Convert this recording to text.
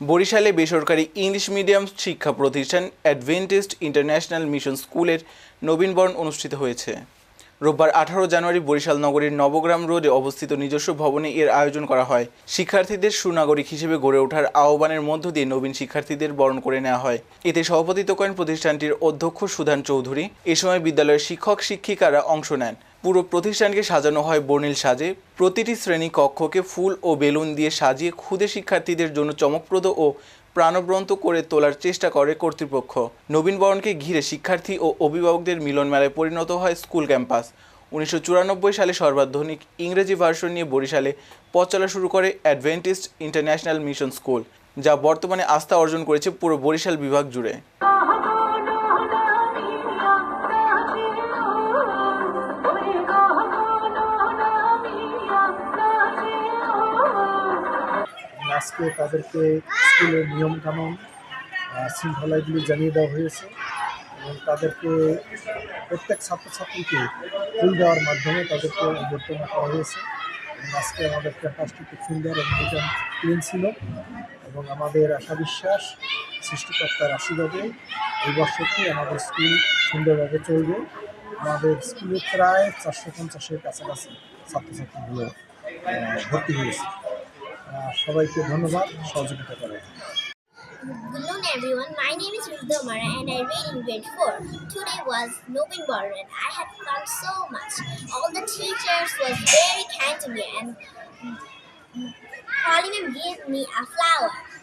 বরিশালে বেসরকারি English medium শিক্ষা প্রতিষ্ঠান অ্যাডভেন্টিস্ট ইন্টারন্যাশনাল মিশন স্কুলের নবীনবরণ অনুষ্ঠিত হয়েছে। রোববার আঠারো জানুয়ারি বরিশাল নগরীর নবগ্রাম রোডে অবস্থিত নিজস্ব ভবনে এর আয়োজন করা হয়। শিক্ষার্থীদের সুনাগরিক হিসেবে গড়ে ওঠার আহ্বানের মধ্য দিয়ে নবীন শিক্ষার্থীদের বরণ করে নেওয়া হয়। এতে সভাপতিত্ব করেন প্রতিষ্ঠানটির অধ্যক্ষ সুধান চৌধুরী। এ সময় বিদ্যালয়ের শিক্ষক শিক্ষিকারা অংশ নেন। পুরো প্রতিষ্ঠানকে সাজানো হয় বর্ণিল সাজে। প্রতিটি শ্রেণি কক্ষকে ফুল ও বেলুন দিয়ে সাজিয়ে ক্ষুদে শিক্ষার্থীদের জন্য চমকপ্রদ ও প্রাণবন্ত করে তোলার চেষ্টা করে কর্তৃপক্ষ। নবীনবরণকে ঘিরে শিক্ষার্থী ও অভিভাবকদের মিলন মেলায় পরিণত হয় স্কুল ক্যাম্পাস। উনিশশো চুরানব্বই সালে সর্বাধুনিক ইংরেজি ভার্সন নিয়ে বরিশালে পথ চলা শুরু করে অ্যাডভেন্টিস্ট ইন্টারন্যাশনাল মিশন স্কুল, যা বর্তমানে আস্থা অর্জন করেছে পুরো বরিশাল বিভাগ জুড়ে। আজকে তাদেরকে স্কুলের নিয়মকানুন শৃঙ্খলাগুলি জানিয়ে দেওয়া হয়েছে এবং তাদেরকে প্রত্যেক ছাত্রছাত্রীকে ফুল দেওয়ার মাধ্যমে তাদেরকে অভ্যর্থনা করা হয়েছে। এবং আজকে আমাদের ক্যাম্পাসটি খুব সুন্দর এবং ক্লিন ছিল এবং আমাদের আশা বিশ্বাস সৃষ্টিকর্তার আশীর্বাদে এই বছরটি আমাদের স্কুল সুন্দরভাবে চলবে। আমাদের স্কুলে প্রায় চারশো পঞ্চাশের কাছাকাছি ছাত্রছাত্রীগুলো ভর্তি হয়েছে। সবাইকে ধন্যবাদ সহযোগিতা করার জন্য। Good noon everyone, my name is Rudra Mara and I read in grade 4. Today was Novin Bar and I had fun so much. All the teachers was very kind to me and Polly ma'am gave me a flower. Thank you.